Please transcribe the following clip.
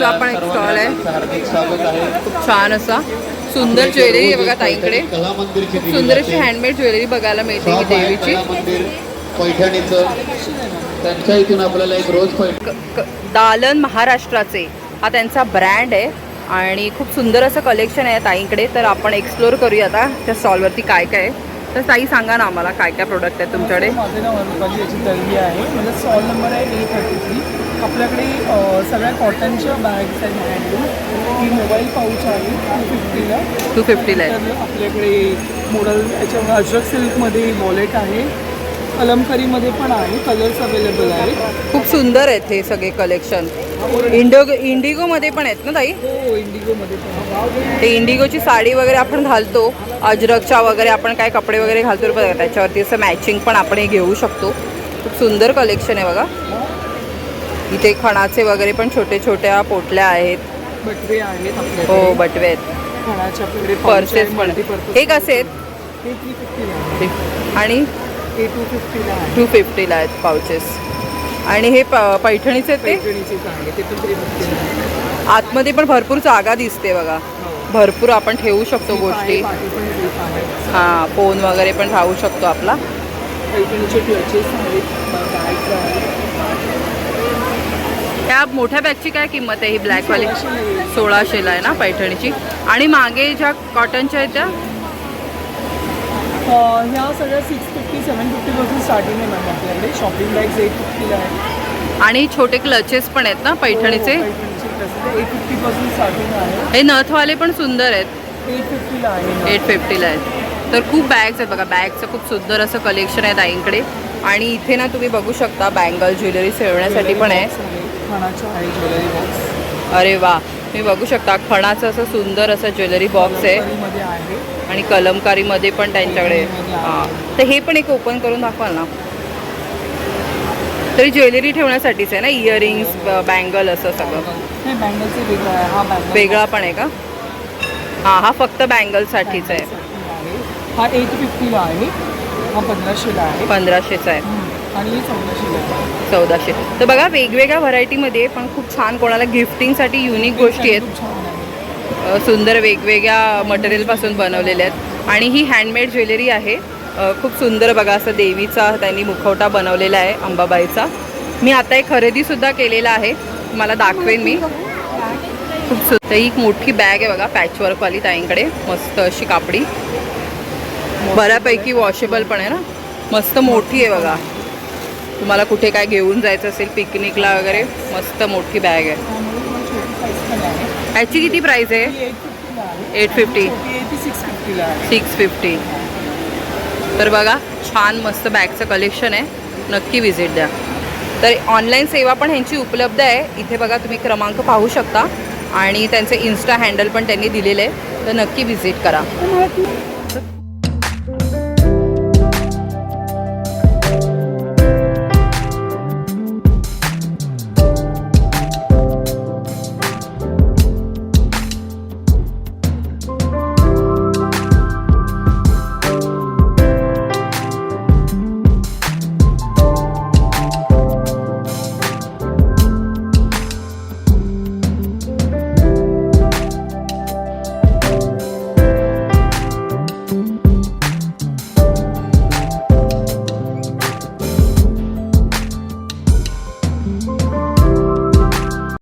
पण एक स्टॉल आहे. खूप छान असा. सुंदर ज्वेलरी आहे बघा ताईंकडे खूप सुंदर अशी हँडमेड ज्वेलरी बघायला मिळते ही आहे देवीची. त्यांच्या इथून आपल्याला एक रोज क- क- दालन महाराष्ट्राचे. हा त्यांचा ब्रँड आहे. आणि खूप सुंदर असं कलेक्शन आहे ताईंकडे तर आपण एक्सप्लोर करूया आता त्या स्टॉलवरती काय काय आहे. तर ताई सांगा ना आम्हाला काय काय प्रोडक्ट आहेत तुमच्याकडे. माझं नाव अनुकाली याची दलवी आहे. माझा स्टॉल नंबर आहे ए थर्टी थ्री आपल्याकडे सगळ्या कॉटनच्या बॅग्स आहेत हँडलूम ही मोबाईल पाऊच आहे टू फिफ्टीला टू फिफ्टीला आपल्याकडे मॉडल याच्यावर अजरक सिल्कमध्ये वॉलेट आहे. कलमकरीमध्ये पण आहे कलर्स अवेलेबल आहेत. खूप सुंदर आहेत हे सगळे कलेक्शन इंडो इंडिगोमध्ये पण आहेत ना ताई? हो. ते इंडिगोची साडी वगैरे आपण घालतो अजरकच्या वगैरे आपण काय कपडे वगैरे घालतो बघा त्याच्यावरती असं मॅचिंग पण आपण हे घेऊ शकतो. खूप सुंदर कलेक्शन आहे बघा. इथे खणाचे वगैरे पण छोटे छोट्या पोटल्या आहेत. बटवे आहेत हो बटवे आहेत. पर्सेस पण हे कसे आहेत? हे आणि टू फिफ्टीला आहेत. पाउचेस आणि हे प पैठणीचे ते? ते पण आतमध्ये पण भरपूर जागा दिसते बघा. भरपूर आपण ठेवू शकतो गोष्टी. हां फोन वगैरे पण राहू शकतो आपला. पैठणीचे क्लचेस त्या मोठ्या बॅगची काय किंमत आहे ही ब्लॅकवाली सोळाशेला आहे ना पैठणीची? आणि मागे ज्या कॉटनच्या आहेत त्या? ह्या सगळ्या सिक्स फिफ्टी सेवन फिफ्टीपासून स्टार्टिंग आहे मॅम आपल्याकडे. शॉपिंग बॅग्स एट फिफ्टीला आहे आणि छोटे क्लचेस पण आहेत ना पैठणीचे? पैठणीचे एट फिफ्टीपासून स्टार्टिंग आहे. हे नथवाले पण सुंदर आहेत. एट फिफ्टीला आहे. एट फिफ्टीला आहेत. तर खूप बॅग्स आहेत बघा. बॅगचं खूप सुंदर असं कलेक्शन आहे ताईंकडे. आणि इथे ना तुम्ही बघू शकता बँगल ज्वेलरी ठेवण्यासाठी पण आहे. खानाच्या आहे ज्वेलरी बॉक्स अरे वा. तुम्ही बघू शकता खणाचं असं सुंदर असं ज्वेलरी बॉक्स आहे. आणि कलमकारीमध्ये पण त्यांच्याकडे हां. तर हे पण एक ओपन करून दाखवाल ना? तरी ज्वेलरी ठेवण्यासाठीच आहे ना इयरिंग्स बँगल असं सगळं? हे वेगळं हा पण आहे का? हां हा फक्त बँगलसाठीच आहे. हा एट फिफ्टीला आहे. हा पंधराशेला आहे. पंधराशेचा आहे. आणि चौदाशे तर बघा वेगवेगळ्या व्हरायटीमध्ये पण खूप छान कोणाला गिफ्टिंगसाठी युनिक गोष्टी आहेत. सुंदर वेगवेगळ्या मटेरियलपासून बनवलेल्या आहेत. आणि ही हँडमेड ज्वेलरी आहे. खूप सुंदर बघा असं देवीचा त्यांनी मुखवटा बनवलेला आहे अंबाबाईचा. मी आता एक खरेदीसुद्धा केलेला आहे. तुम्हाला दाखवेन मी. खूप सुंदर ही एक मोठी बॅग आहे बघा पॅचवर्कवाली ताईंकडे. मस्त अशी कापडी. बऱ्यापैकी वॉशेबल पण आहे ना. मस्त मोठी आहे बघा. तुम्हाला कुठे काय घेऊन जायचं असेल पिकनिकला वगैरे मस्त मोठी बॅग आहे. याची किती प्राईस आहे? Eight fifty six six fifty तर बघा छान मस्त बॅगचं कलेक्शन आहे. नक्की विजिट द्या. तर ऑनलाईन सेवा पण ह्यांची उपलब्ध आहे. इथे बघा तुम्ही क्रमांक पाहू शकता. आणि त्यांचे इन्स्टा हँडल पण त्यांनी दिलेले आहे. तर नक्की विजिट करा.